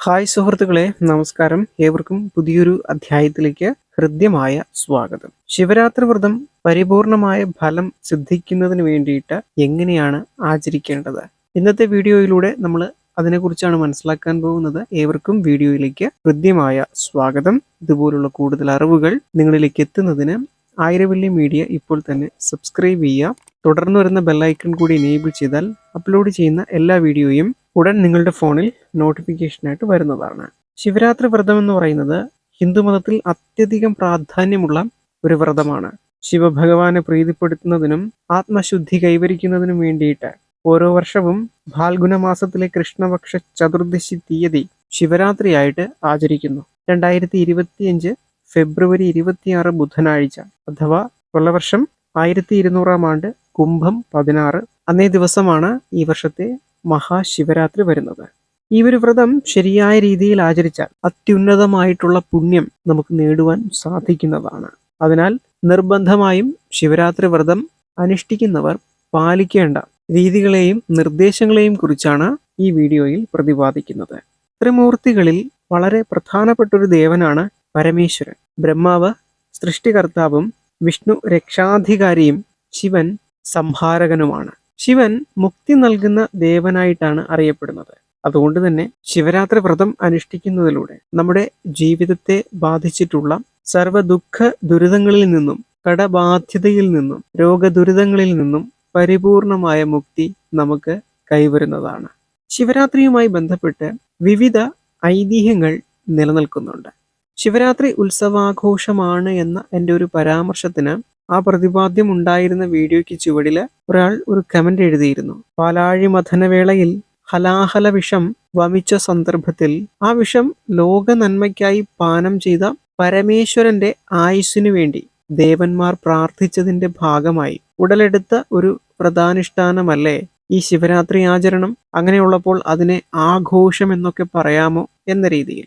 Hi സുഹൃത്തുക്കളെ നമസ്കാരം. ഏവർക്കും പുതിയൊരു അധ്യായത്തിലേക്ക് ഹൃദ്യമായ സ്വാഗതം. ശിവരാത്രി വ്രതം പരിപൂർണമായ ഫലം സിദ്ധിക്കുന്നതിന് വേണ്ടിയിട്ട് എങ്ങനെയാണ് ആചരിക്കേണ്ടത്? ഇന്നത്തെ വീഡിയോയിലൂടെ നമ്മൾ അതിനെക്കുറിച്ചാണ് മനസ്സിലാക്കാൻ പോകുന്നത്. ഏവർക്കും വീഡിയോയിലേക്ക് ഹൃദ്യമായ സ്വാഗതം. ഇതുപോലുള്ള കൂടുതൽ അറിവുകൾ നിങ്ങളിലേക്ക് എത്തുന്നതിന് ആയിരവല്ലി മീഡിയ ഇപ്പോൾ തന്നെ സബ്സ്ക്രൈബ് ചെയ്യുക. തുടർന്ന് വരുന്ന ബെല്ലൈക്കൺ കൂടി എനേബിൾ ചെയ്താൽ അപ്ലോഡ് ചെയ്യുന്ന എല്ലാ വീഡിയോയും ഉടൻ നിങ്ങളുടെ ഫോണിൽ നോട്ടിഫിക്കേഷനായിട്ട് വരുന്നതാണ്. ശിവരാത്രി വ്രതം എന്ന് പറയുന്നത് ഹിന്ദുമതത്തിൽ അത്യധികം പ്രാധാന്യമുള്ള ഒരു വ്രതമാണ്. ശിവഭഗവാനെ പ്രീതിപ്പെടുത്തുന്നതിനും ആത്മശുദ്ധി കൈവരിക്കുന്നതിനും വേണ്ടിയിട്ട് ഓരോ വർഷവും ഫാൽഗുന മാസത്തിലെ കൃഷ്ണപക്ഷ ചതുർദശി തീയതി ശിവരാത്രിയായിട്ട് ആചരിക്കുന്നു. രണ്ടായിരത്തി ഇരുപത്തിയഞ്ച് ഫെബ്രുവരി ഇരുപത്തിയാറ് ബുധനാഴ്ച അഥവാ കൊല്ലവർഷം ആയിരത്തി ഇരുന്നൂറാം ആണ്ട് കുംഭം പതിനാറ്. അന്നേ ദിവസമാണ് ഈ വർഷത്തെ മഹാശിവരാത്രി വരുന്നത്. ഈ ഒരു വ്രതം ശരിയായ രീതിയിൽ ആചരിച്ചാൽ അത്യുന്നതമായിട്ടുള്ള പുണ്യം നമുക്ക് നേടുവാൻ സാധിക്കുന്നതാണ്. അതിനാൽ നിർബന്ധമായും ശിവരാത്രി വ്രതം അനുഷ്ഠിക്കുന്നവർ പാലിക്കേണ്ട രീതികളെയും നിർദ്ദേശങ്ങളെയും കുറിച്ചാണ് ഈ വീഡിയോയിൽ പ്രതിപാദിക്കുന്നത്. ത്രിമൂർത്തികളിൽ വളരെ പ്രധാനപ്പെട്ട ഒരു ദേവനാണ് പരമേശ്വരൻ. ബ്രഹ്മാവ് സൃഷ്ടികർത്താവും വിഷ്ണു രക്ഷാധികാരിയും ശിവൻ സംഹാരകനുമാണ്. ശിവൻ മുക്തി നൽകുന്ന ദേവനായിട്ടാണ് അറിയപ്പെടുന്നത്. അതുകൊണ്ട് തന്നെ ശിവരാത്രി വ്രതം അനുഷ്ഠിക്കുന്നതിലൂടെ നമ്മുടെ ജീവിതത്തെ ബാധിച്ചിട്ടുള്ള സർവ ദുഃഖ ദുരിതങ്ങളിൽ നിന്നും കടബാധ്യതയിൽ നിന്നും രോഗദുരിതങ്ങളിൽ നിന്നും പരിപൂർണമായ മുക്തി നമുക്ക് കൈവരുന്നതാണ്. ശിവരാത്രിയുമായി ബന്ധപ്പെട്ട് വിവിധ ഐതിഹ്യങ്ങൾ നിലനിൽക്കുന്നുണ്ട്. ശിവരാത്രി ഉത്സവാഘോഷമാണ് എന്ന എന്റെ ഒരു പരാമർശത്തിന് ആ പ്രതിപാദ്യം ഉണ്ടായിരുന്ന വീഡിയോയ്ക്ക് ചുവടിൽ ഒരാൾ ഒരു കമന്റ് എഴുതിയിരുന്നു. പാലാഴി മഥനവേളയിൽ ഹലാഹല വിഷം വമിച്ച സന്ദർഭത്തിൽ ആ വിഷം ലോക നന്മയ്ക്കായി പാനം ചെയ്ത പരമേശ്വരന്റെ ആയുസ്സിനു വേണ്ടി ദേവന്മാർ പ്രാർത്ഥിച്ചതിന്റെ ഭാഗമായി. ഉടലെടുത്ത ഒരു പ്രധാനുഷ്ഠാനമല്ലേ ഈ ശിവരാത്രി ആചരണം? അങ്ങനെയുള്ളപ്പോൾ അതിനെ ആഘോഷം എന്നൊക്കെ പറയാമോ എന്ന രീതിയിൽ.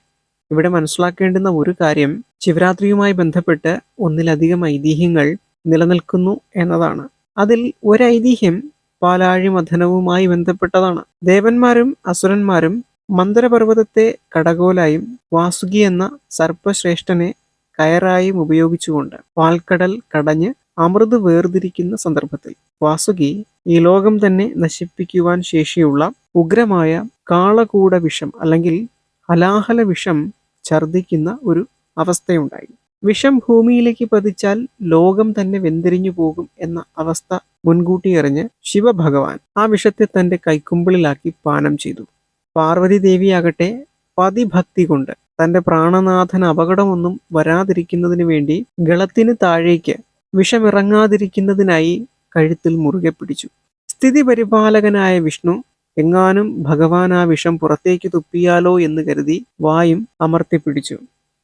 ഇവിടെ മനസ്സിലാക്കേണ്ടുന്ന ഒരു കാര്യം ശിവരാത്രിയുമായി ബന്ധപ്പെട്ട് ഒന്നിലധികം ഐതിഹ്യങ്ങൾ നിലനിൽക്കുന്നു എന്നതാണ്. അതിൽ ഒരൈതിഹ്യം പാലാഴി മഥനവുമായി ബന്ധപ്പെട്ടതാണ്. ദേവന്മാരും അസുരന്മാരും മന്ദരപർവതത്തെ കടകോലായും വാസുകി എന്ന സർപ്പശ്രേഷ്ഠനെ കയറായും ഉപയോഗിച്ചുകൊണ്ട് പാൽക്കടൽ കടഞ്ഞ് അമൃത് വേർതിരിക്കുന്ന സന്ദർഭത്തിൽ വാസുകി ഈ ലോകം തന്നെ നശിപ്പിക്കുവാൻ ശേഷിയുള്ള ഉഗ്രമായ കാളകൂട വിഷം അല്ലെങ്കിൽ ഹലാഹല വിഷം ഛർദിക്കുന്ന ഒരു അവസ്ഥയുണ്ടായി. വിഷം ഭൂമിയിലേക്ക് പതിച്ചാൽ ലോകം തന്നെ വെന്തിരിഞ്ഞു പോകും എന്ന അവസ്ഥ മുൻകൂട്ടി എറിഞ്ഞ് ശിവഭഗവാൻ ആ വിഷത്തെ തന്റെ കൈക്കുമ്പിളിലാക്കി പാനം ചെയ്തു. പാർവതി ദേവിയാകട്ടെ പതിഭക്തി കൊണ്ട് തന്റെ പ്രാണനാഥൻ അപകടമൊന്നും വരാതിരിക്കുന്നതിന് വേണ്ടി ഗളത്തിന് താഴേക്ക് വിഷമിറങ്ങാതിരിക്കുന്നതിനായി കഴുത്തിൽ മുറുകെ പിടിച്ചു. സ്ഥിതി പരിപാലകനായ വിഷ്ണു എങ്ങാനും ഭഗവാൻ ആ വിഷം പുറത്തേക്ക് തുപ്പിയാലോ എന്ന് കരുതി വായും അമർത്തി പിടിച്ചു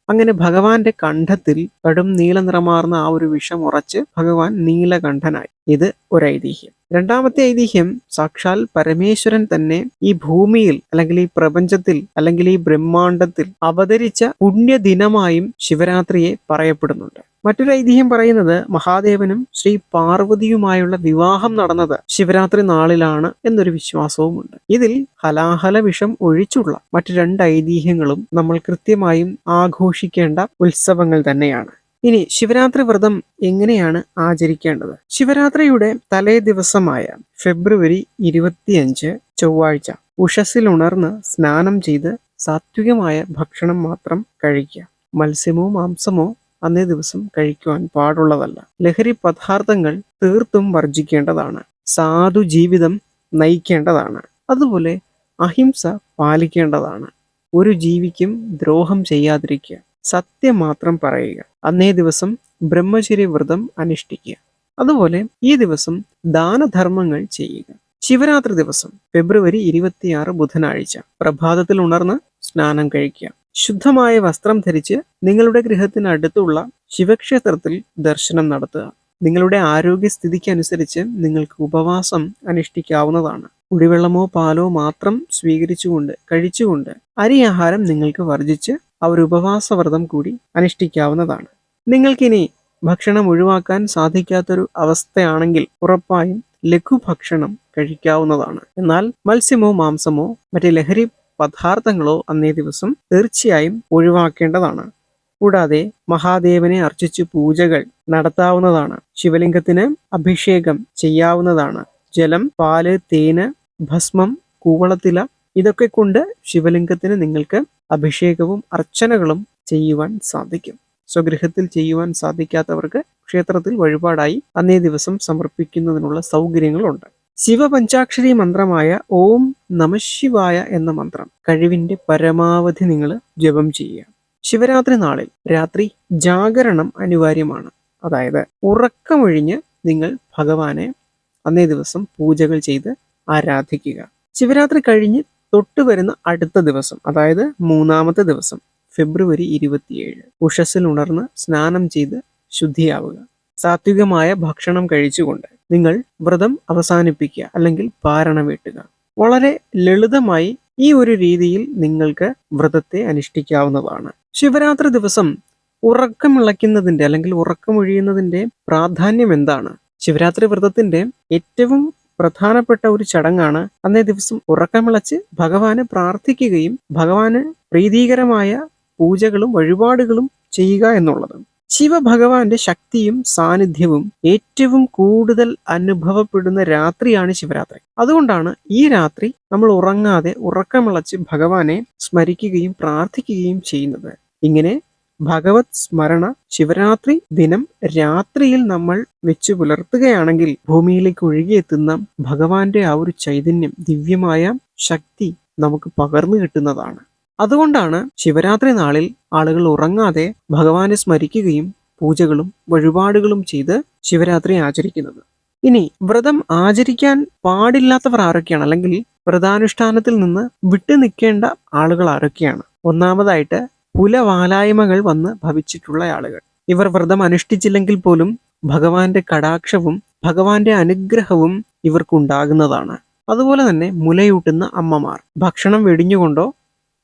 അങ്ങനെ ഭഗവാന്റെ കണ്ഠത്തിൽ കടും നീല നിറമാർന്ന ആ ഒരു വിഷം ഉറച്ച് ഭഗവാൻ നീലകണ്ഠനായി. ഇത് ഒരു ഐതിഹ്യം രണ്ടാമത്തെ ഐതിഹ്യം സാക്ഷാൽ പരമേശ്വരൻ തന്നെ ഈ ഭൂമിയിൽ അല്ലെങ്കിൽ ഈ പ്രപഞ്ചത്തിൽ അല്ലെങ്കിൽ ഈ ബ്രഹ്മാണ്ടത്തിൽ അവതരിച്ച പുണ്യദിനമായും ശിവരാത്രിയെ പറയപ്പെടുന്നുണ്ട്. മറ്റൊരു ഐതിഹ്യം പറയുന്നത് മഹാദേവനും ശ്രീ പാർവതിയുമായുള്ള വിവാഹം നടന്നത് ശിവരാത്രി നാളിലാണ് എന്നൊരു വിശ്വാസവുമുണ്ട്. ഇതിൽ ഹലാഹല വിഷം ഒഴിച്ചുള്ള മറ്റു രണ്ട് ഐതിഹ്യങ്ങളും നമ്മൾ കൃത്യമായും ആഘോഷിക്കേണ്ട ഉത്സവങ്ങൾ തന്നെയാണ്. ഇനി ശിവരാത്രി വ്രതം എങ്ങനെയാണ് ആചരിക്കേണ്ടത്? ശിവരാത്രിയുടെ തലേ ദിവസമായ ഫെബ്രുവരി ഇരുപത്തിയഞ്ച് ചൊവ്വാഴ്ച ഉഷസ്സിലുണർന്ന് സ്നാനം ചെയ്ത് സാത്വികമായ ഭക്ഷണം മാത്രം കഴിക്കുക. മത്സ്യമോ മാംസമോ അന്നേ ദിവസം കഴിക്കുവാൻ പാടുള്ളതല്ല. ലഹരി പദാർത്ഥങ്ങൾ തീർത്തും വർജിക്കേണ്ടതാണ് സാധു ജീവിതം നയിക്കേണ്ടതാണ്. അതുപോലെ അഹിംസ പാലിക്കേണ്ടതാണ്. ഒരു ജീവിക്കും ദ്രോഹം ചെയ്യാതിരിക്കുക. സത്യം മാത്രം പറയുക. അന്നേ ദിവസം ബ്രഹ്മചര്യ വ്രതം അനുഷ്ഠിക്കുക. അതുപോലെ ഈ ദിവസം ദാനധർമ്മങ്ങൾ ചെയ്യുക. ശിവരാത്രി ദിവസം ഫെബ്രുവരി ഇരുപത്തിയാറ് ബുധനാഴ്ച പ്രഭാതത്തിൽ ഉണർന്ന് സ്നാനം കഴിക്കുക. ശുദ്ധമായ വസ്ത്രം ധരിച്ച് നിങ്ങളുടെ ഗൃഹത്തിനടുത്തുള്ള ശിവക്ഷേത്രത്തിൽ ദർശനം നടത്തുക. നിങ്ങളുടെ ആരോഗ്യസ്ഥിതിക്കനുസരിച്ച് നിങ്ങൾക്ക് ഉപവാസം അനുഷ്ഠിക്കാവുന്നതാണ്. കുടിവെള്ളമോ പാലോ മാത്രം സ്വീകരിച്ചുകൊണ്ട് കഴിച്ചുകൊണ്ട് അരി ആഹാരം നിങ്ങൾക്ക് വർജിച്ച് അവർ ഉപവാസവ്രതം ഉപവാസ വ്രതം കൂടി അനുഷ്ഠിക്കാവുന്നതാണ്. നിങ്ങൾക്കിനി ഭക്ഷണം ഒഴിവാക്കാൻ സാധിക്കാത്തൊരു അവസ്ഥയാണെങ്കിൽ ഉറപ്പായും ലഘുഭക്ഷണം കഴിക്കാവുന്നതാണ്. എന്നാൽ മത്സ്യമോ മാംസമോ മറ്റ് ലഹരി പദാർത്ഥങ്ങളോ അന്നേ ദിവസം തീർച്ചയായും ഒഴിവാക്കേണ്ടതാണ്. കൂടാതെ മഹാദേവനെ അർച്ചിച്ച് പൂജകൾ നടത്താവുന്നതാണ്. ശിവലിംഗത്തിന് അഭിഷേകം ചെയ്യാവുന്നതാണ്. ജലം പാൽ തേന് ഭസ്മം കൂവളത്തില ഇതൊക്കെ കൊണ്ട് ശിവലിംഗത്തിന് നിങ്ങൾക്ക് അഭിഷേകവും അർച്ചനകളും ചെയ്യുവാൻ സാധിക്കും. സ്വഗൃഹത്തിൽ ചെയ്യുവാൻ സാധിക്കാത്തവർക്ക് ക്ഷേത്രത്തിൽ വഴിപാടായി അന്നേ ദിവസം സമർപ്പിക്കുന്നതിനുള്ള സൗകര്യങ്ങളുണ്ട്. ശിവപഞ്ചാക്ഷരി മന്ത്രമായ ഓം നമശിവായ എന്ന മന്ത്രം കഴിവിന്റെ പരമാവധി നിങ്ങൾ ജപം ചെയ്യുക. ശിവരാത്രി നാളിൽ രാത്രി ജാഗരണം അനിവാര്യമാണ്. അതായത് ഉറക്കമൊഴിഞ്ഞ് നിങ്ങൾ ഭഗവാനെ അന്നേ ദിവസം പൂജകൾ ചെയ്ത് ആരാധിക്കുക. ശിവരാത്രി കഴിഞ്ഞ് തൊട്ട് വരുന്ന അടുത്ത ദിവസം അതായത് മൂന്നാമത്തെ ദിവസം ഫെബ്രുവരി ഇരുപത്തിയേഴ് ഉഷസ്സിൽ ഉണർന്ന് സ്നാനം ചെയ്ത് ശുദ്ധിയാവുക. സാത്വികമായ ഭക്ഷണം കഴിച്ചുകൊണ്ട് നിങ്ങൾ വ്രതം അവസാനിപ്പിക്കുക അല്ലെങ്കിൽ പാരണ വീട്ടുക. വളരെ ലളിതമായി ഈ ഒരു രീതിയിൽ നിങ്ങൾക്ക് വ്രതത്തെ അനുഷ്ഠിക്കാവുന്നതാണ്. ശിവരാത്രി ദിവസം ഉറക്കമിളയ്ക്കുന്നതിന്റെ അല്ലെങ്കിൽ ഉറക്കമൊഴിയുന്നതിന്റെ പ്രാധാന്യം എന്താണ്? ശിവരാത്രി വ്രതത്തിന്റെ ഏറ്റവും പ്രധാനപ്പെട്ട ഒരു ചടങ്ങാണ് അന്നേ ദിവസം ഉറക്കമിളച്ച് ഭഗവാന് പ്രാർത്ഥിക്കുകയും ഭഗവാന് പ്രീതികരമായ പൂജകളും വഴിപാടുകളും ചെയ്യുക എന്നുള്ളത്. ശിവഭഗവാന്റെ ശക്തിയും സാന്നിധ്യവും ഏറ്റവും കൂടുതൽ അനുഭവപ്പെടുന്ന രാത്രിയാണ് ശിവരാത്രി. അതുകൊണ്ടാണ് ഈ രാത്രി നമ്മൾ ഉറങ്ങാതെ ഉറക്കമിളച്ച് ഭഗവാനെ സ്മരിക്കുകയും പ്രാർത്ഥിക്കുകയും ചെയ്യുന്നത്. ഇങ്ങനെ ഭഗവത് സ്മരണ ശിവരാത്രി ദിനം രാത്രിയിൽ നമ്മൾ വെച്ചു പുലർത്തുകയാണെങ്കിൽ ഭൂമിയിലേക്ക് ഒഴുകിയെത്തുന്ന ഭഗവാന്റെ ആ ഒരു ചൈതന്യം ദിവ്യമായ ശക്തി നമുക്ക് പകർന്നു കിട്ടുന്നതാണ്. അതുകൊണ്ടാണ് ശിവരാത്രി നാളിൽ ആളുകൾ ഉറങ്ങാതെ ഭഗവാനെ സ്മരിക്കുകയും പൂജകളും വഴിപാടുകളും ചെയ്ത് ശിവരാത്രി ആചരിക്കുന്നത്. ഇനി വ്രതം ആചരിക്കാൻ പാടില്ലാത്തവർ ആരൊക്കെയാണ്? അല്ലെങ്കിൽ വ്രതാനുഷ്ഠാനത്തിൽ നിന്ന് വിട്ടു നിൽക്കേണ്ട ആളുകൾ ആരൊക്കെയാണ്? ഒന്നാമതായിട്ട് പുലവാലായ്മകൾ വന്ന് ഭവിച്ചിട്ടുള്ള ആളുകൾ. ഇവർ വ്രതം അനുഷ്ഠിച്ചില്ലെങ്കിൽ പോലും ഭഗവാന്റെ കടാക്ഷവും ഭഗവാന്റെ അനുഗ്രഹവും ഇവർക്കുണ്ടാകുന്നതാണ്. അതുപോലെ തന്നെ മുലയൂട്ടുന്ന അമ്മമാർ. ഭക്ഷണം വെടിഞ്ഞുകൊണ്ടോ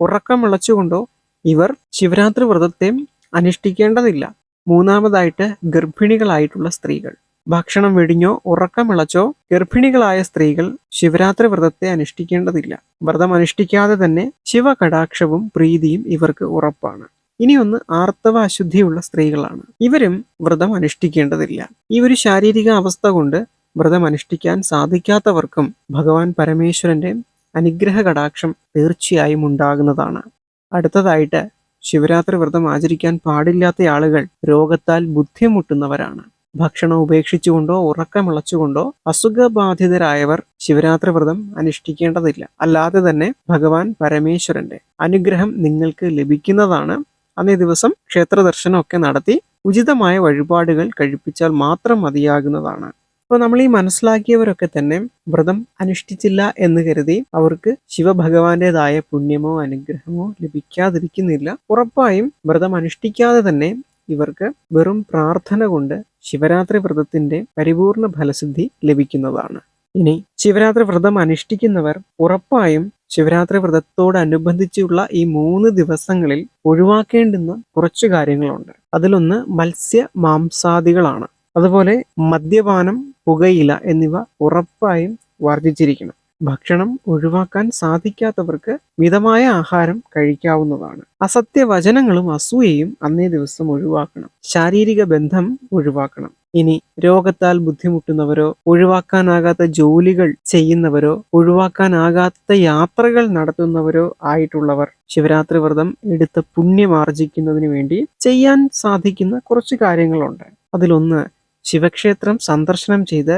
ഉറക്കം വിളച്ചുകൊണ്ടോ ഇവർ ശിവരാത്രി വ്രതത്തെ അനുഷ്ഠിക്കേണ്ടതില്ല. മൂന്നാമതായിട്ട് ഗർഭിണികളായിട്ടുള്ള സ്ത്രീകൾ. ഭക്ഷണം വെടിഞ്ഞോ ഉറക്കം വിളച്ചോ ഗർഭിണികളായ സ്ത്രീകൾ ശിവരാത്രി വ്രതത്തെ അനുഷ്ഠിക്കേണ്ടതില്ല. വ്രതം അനുഷ്ഠിക്കാതെ തന്നെ ശിവകടാക്ഷവും പ്രീതിയും ഇവർക്ക് ഉറപ്പാണ്. ഇനിയൊന്ന് ആർത്തവ അശുദ്ധിയുള്ള സ്ത്രീകളാണ്. ഇവരും വ്രതം അനുഷ്ഠിക്കേണ്ടതില്ല. ഈ ഒരു ശാരീരിക അവസ്ഥ കൊണ്ട് വ്രതം അനുഷ്ഠിക്കാൻ സാധിക്കാത്തവർക്കും ഭഗവാൻ പരമേശ്വരന്റെ അനുഗ്രഹ കടാക്ഷം തീർച്ചയായും ഉണ്ടാകുന്നതാണ്. അടുത്തതായിട്ട് ശിവരാത്രി വ്രതം ആചരിക്കാൻ പാടില്ലാത്ത ആളുകൾ രോഗത്താൽ ബുദ്ധിമുട്ടുന്നവരാണ്. ഭക്ഷണം ഉപേക്ഷിച്ചുകൊണ്ടോ ഉറക്കമിളച്ചുകൊണ്ടോ അസുഖബാധിതരായവർ ശിവരാത്രി വ്രതം അനുഷ്ഠിക്കേണ്ടതില്ല. അല്ലാതെ തന്നെ ഭഗവാൻ പരമേശ്വരന്റെ അനുഗ്രഹം നിങ്ങൾക്ക് ലഭിക്കുന്നതാണ്. അന്നേ ദിവസം ക്ഷേത്ര ദർശനമൊക്കെ നടത്തി ഉചിതമായ വഴിപാടുകൾ കഴിപ്പിച്ചാൽ മാത്രം മതിയാകുന്നതാണ്. അപ്പോൾ നമ്മൾ ഈ മനസ്സിലാക്കിയവരൊക്കെ തന്നെ വ്രതം അനുഷ്ഠിച്ചില്ല എന്ന് കരുതി അവർക്ക് ശിവഭഗവാന്റേതായ പുണ്യമോ അനുഗ്രഹമോ ലഭിക്കാതിരിക്കുന്നില്ല. ഉറപ്പായും വ്രതം അനുഷ്ഠിക്കാതെ തന്നെ ഇവർക്ക് വെറും പ്രാർത്ഥന കൊണ്ട് ശിവരാത്രി വ്രതത്തിന്റെ പരിപൂർണ ഫലസിദ്ധി ലഭിക്കുന്നതാണ്. ഇനി ശിവരാത്രി വ്രതം അനുഷ്ഠിക്കുന്നവർ ഉറപ്പായും ശിവരാത്രി വ്രതത്തോടനുബന്ധിച്ചുള്ള ഈ മൂന്ന് ദിവസങ്ങളിൽ ഒഴിവാക്കേണ്ടുന്ന കുറച്ച് കാര്യങ്ങളുണ്ട്. അതിലൊന്ന് മത്സ്യ മാംസാദികളാണ്. അതുപോലെ മദ്യപാനം പുകയില എന്നിവ ഉറപ്പായും വർജിച്ചിരിക്കണം ഭക്ഷണം ഒഴിവാക്കാൻ സാധിക്കാത്തവർക്ക് മിതമായ ആഹാരം കഴിക്കാവുന്നതാണ്. അസത്യവചനങ്ങളും അസൂയയും അന്നേ ദിവസം ഒഴിവാക്കണം. ശാരീരിക ബന്ധം ഒഴിവാക്കണം. ഇനി രോഗത്താൽ ബുദ്ധിമുട്ടുന്നവരോ ഒഴിവാക്കാനാകാത്ത ജോലികൾ ചെയ്യുന്നവരോ ഒഴിവാക്കാനാകാത്ത യാത്രകൾ നടത്തുന്നവരോ ആയിട്ടുള്ളവർ ശിവരാത്രി വ്രതം എടുത്ത് പുണ്യമാർജിക്കുന്നതിന് വേണ്ടി ചെയ്യാൻ സാധിക്കുന്ന കുറച്ച് കാര്യങ്ങളുണ്ട്. അതിലൊന്ന് ശിവക്ഷേത്രം സന്ദർശനം ചെയ്ത്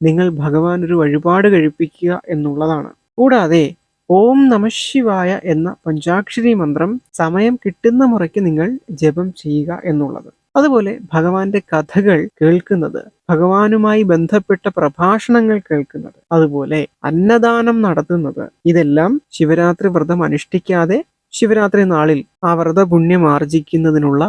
നിങ്ങൾ ഭഗവാൻ ഒരു വഴിപാട് കഴിപ്പിക്കുക എന്നുള്ളതാണ്. കൂടാതെ ഓം നമശിവായ എന്ന പഞ്ചാക്ഷരി മന്ത്രം സമയം കിട്ടുന്ന മുറയ്ക്ക് നിങ്ങൾ ജപം ചെയ്യുക എന്നുള്ളത്. അതുപോലെ ഭഗവാന്റെ കഥകൾ കേൾക്കുന്നത് ഭഗവാനുമായി ബന്ധപ്പെട്ട പ്രഭാഷണങ്ങൾ കേൾക്കുന്നത് അതുപോലെ അന്നദാനം നടത്തുന്നത് ഇതെല്ലാം ശിവരാത്രി വ്രതം അനുഷ്ഠിക്കാതെ ശിവരാത്രി നാളിൽ ആ വ്രത പുണ്യം ആർജിക്കുന്നതിനുള്ള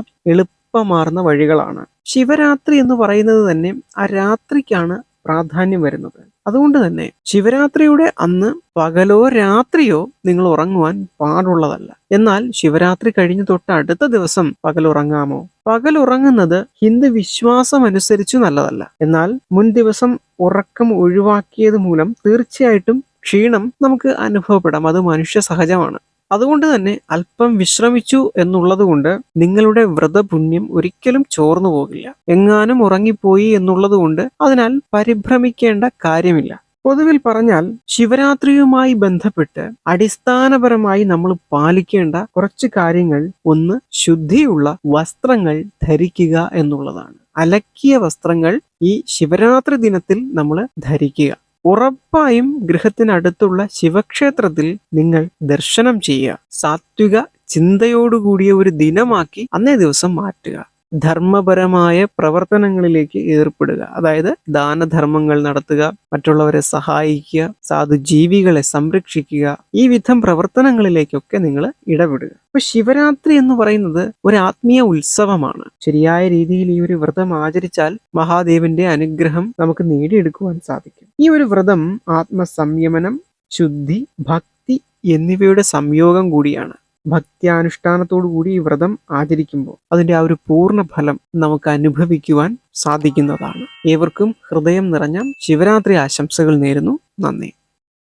എളുപ്പമാർന്ന വഴികളാണ്. ശിവരാത്രി എന്ന് പറയുന്നത് തന്നെ ആ രാത്രിക്കാണ് പ്രാധാന്യം വരുന്നത്. അതുകൊണ്ട് തന്നെ ശിവരാത്രിയുടെ അന്ന് പകലോ രാത്രിയോ നിങ്ങൾ ഉറങ്ങുവാൻ പാടുള്ളതല്ല. എന്നാൽ ശിവരാത്രി കഴിഞ്ഞ് തൊട്ട് അടുത്ത ദിവസം പകലുറങ്ങാമോ? പകലുറങ്ങുന്നത് ഹിന്ദു വിശ്വാസം അനുസരിച്ച് നല്ലതല്ല. എന്നാൽ മുൻ ദിവസം ഉറക്കം ഒഴിവാക്കിയത് മൂലം തീർച്ചയായിട്ടും ക്ഷീണം നമുക്ക് അനുഭവപ്പെടാം. അത് മനുഷ്യ സഹജമാണ്. അതുകൊണ്ട് തന്നെ അല്പം വിശ്രമിച്ചു എന്നുള്ളത് കൊണ്ട് നിങ്ങളുടെ വ്രതപുണ്യം ഒരിക്കലും ചോർന്നു പോകില്ല. എങ്ങാനും ഉറങ്ങിപ്പോയി എന്നുള്ളത് കൊണ്ട് അതിനാൽ പരിഭ്രമിക്കേണ്ട കാര്യമില്ല. പൊതുവിൽ പറഞ്ഞാൽ ശിവരാത്രിയുമായി ബന്ധപ്പെട്ട് അടിസ്ഥാനപരമായി നമ്മൾ പാലിക്കേണ്ട കുറച്ച് കാര്യങ്ങൾ. ഒന്ന് ശുദ്ധിയുള്ള വസ്ത്രങ്ങൾ ധരിക്കുക എന്നുള്ളതാണ്. അലക്കിയ വസ്ത്രങ്ങൾ ഈ ശിവരാത്രി ദിനത്തിൽ നമ്മൾ ധരിക്കുക. ഉറപ്പായും ഗൃഹത്തിനടുത്തുള്ള ശിവക്ഷേത്രത്തിൽ നിങ്ങൾ ദർശനം ചെയ്യുക. സാത്വിക ചിന്തയോടുകൂടിയ ഒരു ദിനമാക്കി അന്നേ ദിവസം മാറ്റുക. ധർമ്മപരമായ പ്രവർത്തനങ്ങളിലേക്ക് ഏർപ്പെടുക. അതായത് ദാനധർമ്മങ്ങൾ നടത്തുക മറ്റുള്ളവരെ സഹായിക്കുക സാധു ജീവികളെ സംരക്ഷിക്കുക ഈ വിധം പ്രവർത്തനങ്ങളിലേക്കൊക്കെ നിങ്ങൾ ഇടപെടുക. അപ്പൊ ശിവരാത്രി എന്ന് പറയുന്നത് ഒരു ആത്മീയ ഉത്സവമാണ്. ശരിയായ രീതിയിൽ ഈ ഒരു വ്രതം ആചരിച്ചാൽ മഹാദേവന്റെ അനുഗ്രഹം നമുക്ക് നേടിയെടുക്കുവാൻ സാധിക്കും. ഈ ഒരു വ്രതം ആത്മസംയമനം ശുദ്ധി ഭക്തി എന്നിവയുടെ സംയോഗം കൂടിയാണ്. ഭക്ത്യാനുഷ്ഠാനത്തോടു കൂടി ഈ വ്രതം ആചരിക്കുമ്പോൾ അതിന്റെ ആ ഒരു പൂർണ ഫലം നമുക്ക് അനുഭവിക്കുവാൻ സാധിക്കുന്നതാണ്. ഏവർക്കും ഹൃദയം നിറഞ്ഞ ശിവരാത്രി ആശംസകൾ നേരുന്നു. നന്ദി.